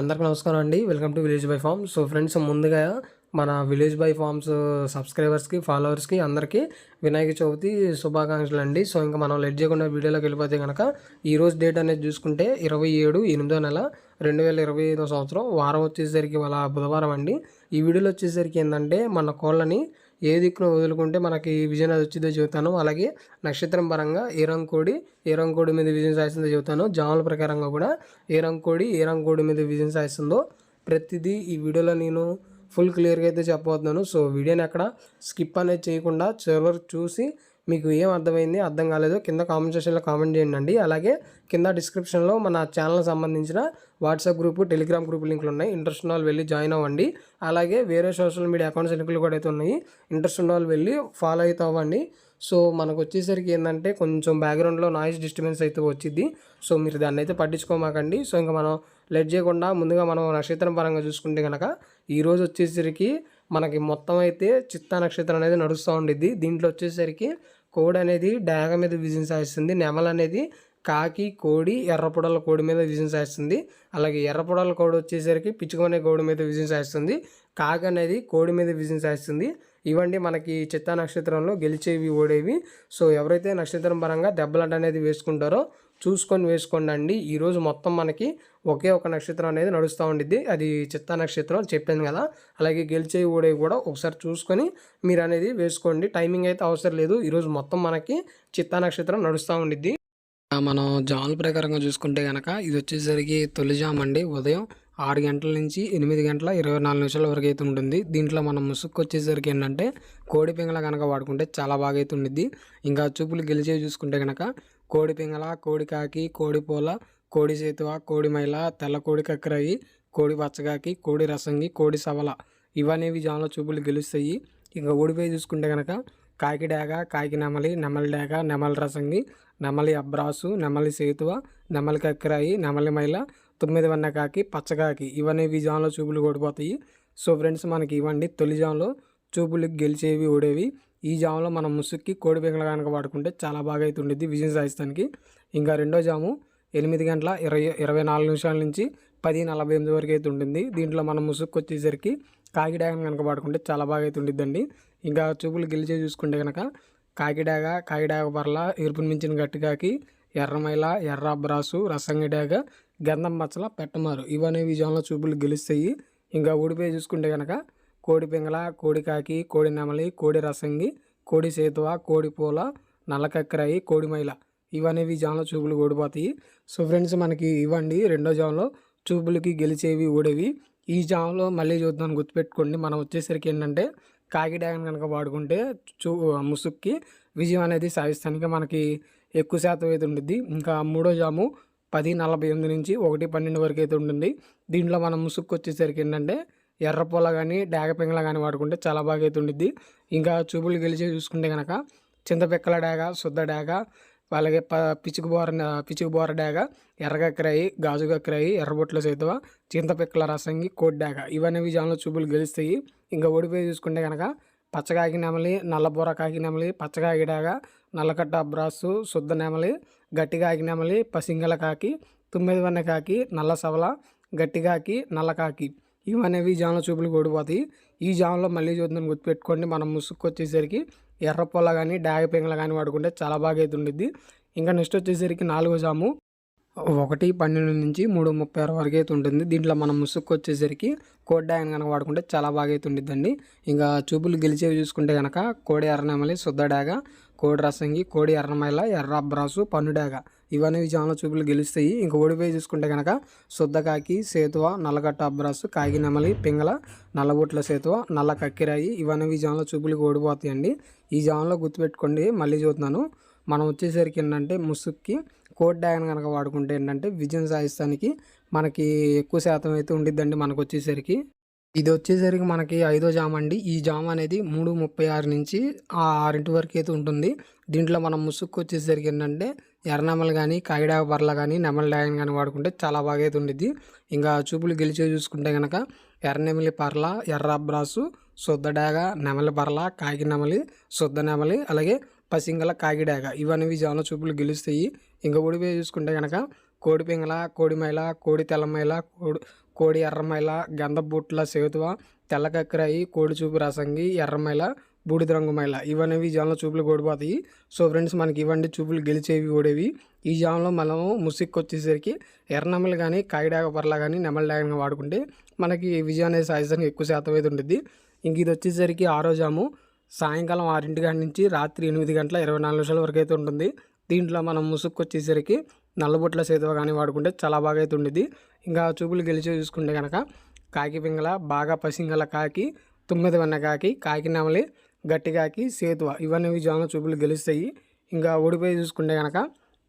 అందరికీ నమస్కారం అండి. Welcome to village by farm so friends ముందుగా మన విలేజ్ బై ఫార్మ్స్ సబ్స్క్రైబర్స్కి ఫాలోవర్స్కి అందరికీ వినాయక చవితి శుభాకాంక్షలు అండి. సో ఇంకా మనం లెట్ చేయకుండా వీడియోలోకి వెళ్ళిపోతే కనుక ఈరోజు డేట్ అనేది చూసుకుంటే ఇరవై ఏడు ఎనిమిదో నెల రెండు వేల ఇరవై ఐదో సంవత్సరం. వారం వచ్చేసరికి వాళ్ళ బుధవారం అండి. ఈ వీడియోలో వచ్చేసరికి ఏంటంటే మన కోళ్ళని ఏ దిక్కున వదులుకుంటే మనకి విజయం అది వచ్చిందో చెబుతాను. అలాగే నక్షత్రం పరంగా ఏ ఏరంకోడి ఏ మీద విజయం సాధిస్తుందో చెబుతాను. జాముల ప్రకారంగా కూడా ఏ ఏరంకోడి ఏ మీద విజయం సాధిస్తుందో ప్రతిదీ ఈ వీడియోలో నేను ఫుల్ క్లియర్గా అయితే చెప్పబోతున్నాను. సో వీడియోని అక్కడ స్కిప్ అనేది చేయకుండా చివరి చూసి మీకు ఏం అర్థమైంది అర్థం కాలేదో కింద కామెంట్ సెక్షన్లో కామెంట్ చేయండి అండి అలాగే కింద డిస్క్రిప్షన్లో మన ఛానల్ సంబంధించిన వాట్సాప్ గ్రూప్ టెలిగ్రామ్ గ్రూప్ లింకులు ఉన్నాయి. ఇంట్రెస్ట్ ఉన్న వాళ్ళు వెళ్ళి జాయిన్ అవ్వండి. అలాగే వేరే సోషల్ మీడియా అకౌంట్స్ లింకులు కూడా అయితే ఉన్నాయి. ఇంట్రెస్ట్ ఉన్న వాళ్ళు వెళ్ళి ఫాలో అయితే అవ్వండి. సో మనకు వచ్చేసరికి ఏంటంటే కొంచెం బ్యాక్గ్రౌండ్లో నాయిస్ డిస్టర్బెన్స్ అయితే వచ్చింది సో మీరు దాన్ని అయితే పట్టించుకోమాకండి. సో ఇంకా మనం లెట్ చేయకుండా ముందుగా మనం నక్షత్రం పరంగా చూసుకుంటే కనుక ఈరోజు వచ్చేసరికి మనకి మొత్తం అయితే చిత్తా నక్షత్రం అనేది నడుస్తూ ఉండిద్ది. దీంట్లో వచ్చేసరికి కోడి అనేది డాగ మీద విజయం సాధిస్తుంది. నెమలు అనేది కాకి కోడి ఎర్రపొడల కోడి మీద విజయం సాధిస్తుంది. అలాగే ఎర్రపొడల కోడి వచ్చేసరికి పిచ్చుకునే కోడి మీద విజయం సాధిస్తుంది. కాకి అనేది కోడి మీద విజయం సాధిస్తుంది. ఇవండి మనకి చిత్తా నక్షత్రంలో గెలిచేవి ఓడేవి. సో ఎవరైతే నక్షత్రం పరంగా దెబ్బలాట అనేది వేసుకుంటారో చూసుకొని వేసుకోండి అండి ఈరోజు మొత్తం మనకి ఒకే ఒక నక్షత్రం అనేది నడుస్తూ ఉండిద్ది. అది చిత్తా నక్షత్రం చెప్పాను కదా. అలాగే గెలిచే ఊడే కూడా ఒకసారి చూసుకొని మీరు అనేది వేసుకోండి. టైమింగ్ అయితే అవసరం లేదు. ఈరోజు మొత్తం మనకి చిత్తా నక్షత్రం నడుస్తూ ఉండిద్ది. మనం జాముల ప్రకారంగా చూసుకుంటే కనుక ఇది వచ్చేసరికి తొలి జామ్ అండి. ఉదయం ఆరు గంటల నుంచి ఎనిమిది గంటల ఇరవై నాలుగు నిమిషాల వరకు అయితే ఉంటుంది. దీంట్లో మనం ముసుక్కు వచ్చేసరికి ఏంటంటే కోడి పింగళ కనుక వాడుకుంటే చాలా బాగా అయితే ఉండిద్ది. ఇంకా చూపులు గెలిచేవి చూసుకుంటే కనుక కోడి పింగళ కోడి కాకి కోడి పూల కోడి సేతువ కోడి మైల తెల్ల కోడి కక్కరయి కోడి పచ్చగాకి కోడి రసంగి కోడి సవల. ఇవనేవి జాన్లో చూపులు గెలుస్తాయి. ఇంకా ఓడిపోయి చూసుకుంటే కనుక కాకి డాగ కాకి నెమలి నెమలి డాగ నెమలి రసంగి నెమలి అబ్రాసు నెమలి సేతువ నెమలి కక్కరాయి నెమలి మైల తొమ్మిది వన్న కాకి పచ్చకాకి ఇవన్నీ విజయంలో జాన్లో చూపులు కొడిపోతాయి సో ఫ్రెండ్స్ మనకి ఇవ్వండి తొలి జాన్లో చూపులు గెలిచేవి ఓడేవి. ఈ జాములో మనం ముసుక్కి కోడి పెంగళ కనుక వాడుకుంటే చాలా బాగా అయితే ఉండేది విజయం సాధిస్తానికి. ఇంకా రెండో జాము ఎనిమిది గంటల ఇరవై ఇరవై నాలుగు నిమిషాల నుంచి పది నలభై ఎనిమిది వరకు అయితే ఉంటుంది దీంట్లో మనం ముసుక్కు వచ్చేసరికి కాకిడాగ కనుక వాడుకుంటే చాలా బాగా అయితే ఉండిద్దండి. ఇంకా చూపులు గెలిచే చూసుకుంటే కనుక కాకిడాగ కాకిడాగ పర్ల ఎరుపుని మించిన గట్టికాకి ఎర్రమైల ఎర్ర అబ్రాసు రసంగిడాగ గంధం మచ్చల పెట్టమారు. ఇవన్నీ విజయంలో చూపులు గెలుస్తాయి. ఇంకా ఊడిపోయి చూసుకుంటే కనుక కోడి పింగళ కోడి కాకి కోడి నెమలి కోడి రసంగి కోడి సేతువ కోడి పూల నల్లకక్కరాయి కోడి మైల. ఇవనేవి జాన్లో చూపులు ఓడిపోతాయి సో ఫ్రెండ్స్ మనకి ఇవ్వండి రెండో జామ్లో చూపులకి గెలిచేవి ఓడేవి ఈ జామ్లో మళ్ళీ చూద్దాం గుర్తుపెట్టుకోండి. మనం వచ్చేసరికి ఏంటంటే కాకి డ్యాగన్ కనుక వాడుకుంటే చూ ముసుక్కి విజయం అనేది సాధిస్తానికి మనకి ఎక్కువ శాతం అయితే ఉంటుంది ఇంకా మూడో జాము పది నలభై ఎనిమిది నుంచి ఒకటి పన్నెండు వరకు అయితే ఉంటుంది. దీంట్లో మనం ముసుక్కు వచ్చేసరికి ఏంటంటే ఎర్రపొల కానీ డాగ పింగళ కానీ వాడుకుంటే చాలా బాగా అయితే ఉండిద్ది ఇంకా చూపులు గెలిచి చూసుకుంటే కనుక చింతపిక్కల డాగ శుద్ధ డాగ అలాగే ప పిచ్చుకు బోర పిచ్చుకు బోర డాగ ఎర్రగక్కరాయి గాజు గక్కరాయి ఎర్రబొట్ల సేతువ చింతపిక్కల రసంగి కోడి డాగ ఇవన్నీ విజయంలో చూపులు గెలుస్తాయి. ఇంకా ఓడిపోయి చూసుకుంటే కనుక పచ్చకాకి నెమలి నల్లబూర కాకి నెమలి పచ్చకాకి డాగ నల్లకట్ట అబ్రాసు శుద్ధ నెమలి గట్టికాకి నెమలి పసింగల కాకి తొమ్మిది వన్న కాకి నల్ల సవల గట్టికాకి నల్ల ఇవనేవి ఇవనేవి జాముల చూపులు కూడిపోతాయి ఈ జాములో మళ్ళీ చూద్దాం గుర్తుపెట్టుకోండి. మనం ముసుక్కు వచ్చేసరికి ఎర్ర పొల కానీ డాగ పెంగల కానీ వాడుకుంటే చాలా బాగా అయితే ఉండిద్ది ఇంకా నెక్స్ట్ వచ్చేసరికి నాలుగో జాము. ఒకటి పన్నెండు నుంచి మూడు ముప్పై ఆరు వరకు అయితే ఉంటుంది దీంట్లో మనం ముసుక్కు వచ్చేసరికి కోడి డాగన్ కనుక వాడుకుంటే చాలా బాగా అయితే ఉండిద్దండి ఇంకా చూపులు గెలిచేవి చూసుకుంటే కనుక కోడి ఎర్రనమలి శుద్ధ డాగ కోడి రసంగి కోడి ఎర్రమైల ఎర్ర అబ్రాసు పన్నుడాగ ఇవన్నీ విజయంలో చూపులు గెలుస్తాయి. ఇంకా ఓడిపోయి చూసుకుంటే కనుక శుద్ధకాకి సేతువ నల్లగట్ట అబ్రాసు కాకి నెమలి పింగళ నల్లబొట్ల సేతువ నల్ల కక్కిరాయి ఇవన్నీ విజయంలో చూపులకు ఓడిపోతాయండి. ఈ జాన్లో గుర్తుపెట్టుకోండి మళ్ళీ చూస్తున్నాను. మనం వచ్చేసరికి ఏంటంటే ముసుక్కి కోడ్ డ్యాగన్ కనుక వాడుకుంటే ఏంటంటే విజయం సాధిస్తానికి మనకి ఎక్కువ శాతం అయితే ఉండిద్దండి మనకు వచ్చేసరికి. ఇది వచ్చేసరికి మనకి ఐదో జామ్ అండి. ఈ జామ్ అనేది మూడు ముప్పై ఆరు నుంచి ఆరింటి వరకు అయితే ఉంటుంది. దీంట్లో మనం ముసుక్కు వచ్చేసరికి ఏంటంటే ఎర్రనమ్మలు కానీ కాగిడా బర్ల కానీ నెమల డ్యాగన్ కానీ వాడుకుంటే చాలా బాగా అయితే ఉండిద్ది. ఇంకా చూపులు గెలిచే చూసుకుంటే కనుక ఎర్రనెమలి పర్ల ఎర్ర అబ్రాసు శుద్ధ డాగ నెమలి పర్ల కాకి నెమలి శుద్ధ నెమలి అలాగే పసింగల కాకిడాగ ఇవన్నీ జాముల చూపులు గెలుస్తాయి. ఇంకా ఓడిపోయి చూసుకుంటే కనుక కోడి పింగల కోడి మైల కోడి తెల్లమైల కోడి కోడి ఎర్రమైల గంధబుట్ల సేతువ తెల్లకక్కరాయి కోడి చూపు రసంగి ఎర్రమైల బూడిద రంగు మైల. ఇవనేవి ఈ జామ్లో చూపులు ఓడిపోతాయి సో ఫ్రెండ్స్ మనకి ఇవ్వండి చూపులు గెలిచేవి ఓడేవి. ఈ జామ్లో మనం ముసిక్కి వచ్చేసరికి ఎర్రనమ్మలు కానీ కాకిడాగ పర్లా కానీ నెమల డాగని వాడుకుంటే మనకి విజయం అనేది సాధించడానికి ఎక్కువ శాతం అయితే ఉంటుంది ఇంక ఇది వచ్చేసరికి ఆరో జాము. సాయంకాలం ఆరింటి గంట నుంచి రాత్రి ఎనిమిది గంటల ఇరవై నాలుగు నిమిషాల వరకు అయితే ఉంటుంది. దీంట్లో మనం ముసుక్కు వచ్చేసరికి నల్లబొట్ల సేతువ కానీ వాడుకుంటే చాలా బాగా అయితే ఉండేది ఇంకా చూపులు గెలిచి చూసుకుంటే కనుక కాకి పింగళ బాగా పసింగల కాకి తొమ్మిది వెన్న కాకి కాకి నెమలి గట్టిగాకి సేతువ. ఇవన్నీ విజయంలో చూపులు గెలుస్తాయి. ఇంకా ఓడిపోయి చూసుకుంటే కనుక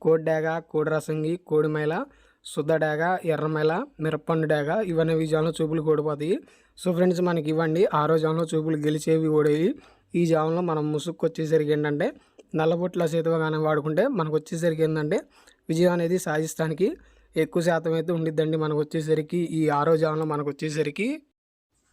కోడి కోడిరసంగి కోడి రసంగి ఎర్రమైల మిరప్పండు డాగ ఇవన్నీ జాముల చూపులు ఓడిపోతాయి. సో ఫ్రెండ్స్ మనకి ఇవ్వండి. ఆరో జాములో చూపులు గెలిచేవి ఓడేవి. ఈ జాములో మనం ముసుక్కు వచ్చేసరికి ఏంటంటే నల్లబొట్ల సేతువ కానీ వాడుకుంటే మనకు వచ్చేసరికి ఏంటంటే విజయం అనేది సాధిస్తానికి ఎక్కువ శాతం అయితే ఉండిద్దండి మనకు వచ్చేసరికి ఈ ఆరో జాములో మనకు వచ్చేసరికి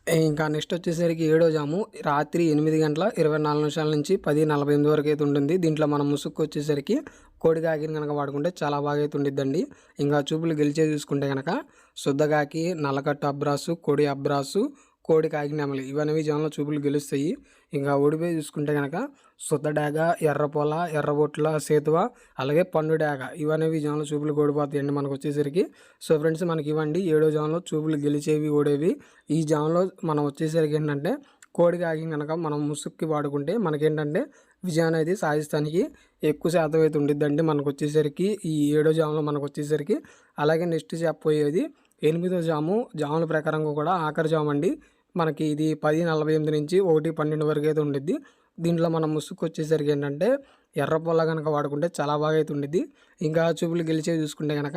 ఇంకా నెక్స్ట్ వచ్చేసరికి ఏడో జాము. రాత్రి ఎనిమిది గంటల ఇరవై నాలుగు నిమిషాల నుంచి పది నలభై ఎనిమిది వరకు అయితే ఉంటుంది. దీంట్లో మనం ముసుక్కు వచ్చేసరికి కోడి కాకిని కనుక వాడుకుంటే చాలా బాగా అయితే ఉండిద్దండి. ఇంకా చూపులు గెలిచే చూసుకుంటే కనుక శుద్ధగాకి నల్లకట్టు అబ్రాసు కోడి అబ్రాసు కోడి కాకి ఇవన్నీ జనంలో చూపులు గెలుస్తాయి. ఇంకా ఓడిపోయి చూసుకుంటే కనుక సుద్దడాగ ఎర్రపొల ఎర్రబొట్ల సేతువ అలాగే పండు డాగ ఇవనేవి జనంలో చూపులు ఓడిపోతాయండి మనకు వచ్చేసరికి. సో ఫ్రెండ్స్ మనకి ఇవ్వండి. ఏడో జామ్లో చూపులు గెలిచేవి ఓడేవి. ఈ జామ్లో మనం వచ్చేసరికి ఏంటంటే కోడి కాకి కనుక మనం ముసుక్కి వాడుకుంటే మనకేంటంటే విజయం అనేది సాధిస్తానికి ఎక్కువ శాతం అయితే ఉండిద్దండి మనకు వచ్చేసరికి. ఈ ఏడో జాములో మనకు వచ్చేసరికి. అలాగే నెక్స్ట్ చెప్పబోయేది ఎనిమిదో జాము. జాముల ప్రకారంగా కూడా ఆఖరి జాము అండి మనకి ఇది పది నలభై ఎనిమిది నుంచి ఒకటి పన్నెండు వరకు అయితే ఉండిద్ది. దీంట్లో మనం ముసుగు వచ్చేసరికి ఏంటంటే ఎర్ర పొల్ల కనుక వాడుకుంటే చాలా బాగా అయితే ఉండిద్ది. ఇంకా చూపులు గెలిచే చూసుకుంటే కనుక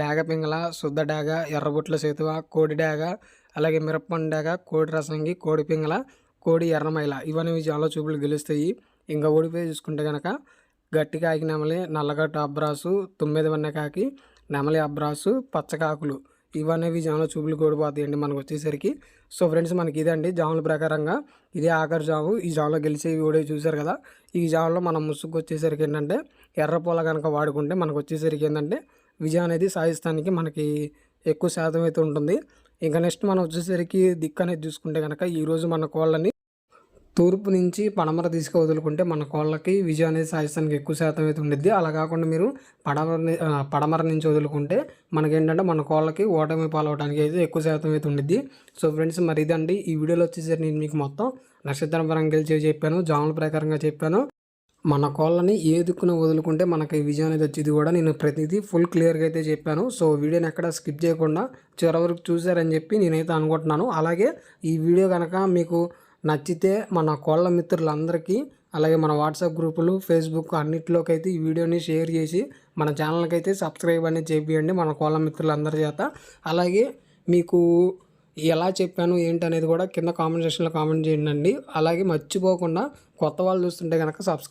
డాగ పింగళ శుద్ధ డాగ ఎర్రబొట్ల సేతువ కోడి డాగ అలాగే మిరప్పండు డాగ కోడి రసంగి కోడి పింగళ కోడి ఎర్రమైల ఇవన్నీ చాలా చూపులు గెలుస్తాయి. ఇంకా ఓడిపోయి చూసుకుంటే కనుక గట్టి కాకి నెమలి నల్లగట్టు అబ్రాసు తొమ్మిది వన్న కాకి నెమలి అబ్రాసు పచ్చకాకులు ఇవనేవి చాలా చూపులు కోడిపోతాయండి మనకు వచ్చేసరికి. సో ఫ్రెండ్స్ మనకి ఇదండి జాముల ప్రకారంగా. ఇదే ఆఖరి జాము. ఈ జాములో గెలిచి వీడియో చూసారు కదా? ఈ జాములో మనం ముసుగు వచ్చేసరికి ఏంటంటే ఎర్రపొల కనుక వాడుకుంటే మనకు వచ్చేసరికి ఏంటంటే విజయం అనేది సాధిస్తానికి మనకి ఎక్కువ శాతం అయితే ఉంటుంది. ఇంకా నెక్స్ట్ మనం వచ్చేసరికి దిక్కు అనేది చూసుకుంటే కనుక ఈరోజు మన కోళ్ళని తూర్పు నుంచి పడమర తీసుకు వదులుకుంటే మన కోళ్ళకి విజయం అనేది సాధిస్తానికి ఎక్కువ శాతం అయితే ఉండిద్ది. అలా కాకుండా మీరు పడమర పడమర నుంచి వదులుకుంటే మనకేంటంటే మన కోళ్ళకి ఓటమి పాలవడానికి అయితే ఎక్కువ శాతం అయితే ఉండిద్ది. సో ఫ్రెండ్స్ మరి ఇదండి. ఈ వీడియోలో వచ్చేసరికి నేను మీకు మొత్తం నక్షత్రం పరంగా గెలిచి చెప్పాను జాముల ప్రకారంగా చెప్పాను. మన కోళ్ళని ఏ దిక్కున వదులుకుంటే మనకి విజయం అనేది వచ్చేది కూడా నేను ప్రతిదీ ఫుల్ క్లియర్గా అయితే చెప్పాను. సో వీడియోని ఎక్కడ స్కిప్ చేయకుండా చివరి వరకు చూశారని చెప్పి నేనైతే అనుకుంటున్నాను. అలాగే ఈ వీడియో కనుక మీకు నచ్చితే మన కోళ్ళ మిత్రులందరికీ అలాగే మన వాట్సాప్ గ్రూపులు ఫేస్బుక్ అన్నిటిలోకి అయితే ఈ వీడియోని షేర్ చేసి మన ఛానల్కి అయితే సబ్స్క్రైబ్ అనేది చేపియండి మన కోళ్ళ మిత్రులందరి చేత. అలాగే మీకు ఎలా చెప్పాను ఏంటి అనేది కూడా కింద కామెంట్ సెక్షన్లో కామెంట్ చేయండి అలాగే మర్చిపోకుండా కొత్త వాళ్ళు చూస్తుంటే కనుక సబ్స్క్రైబ్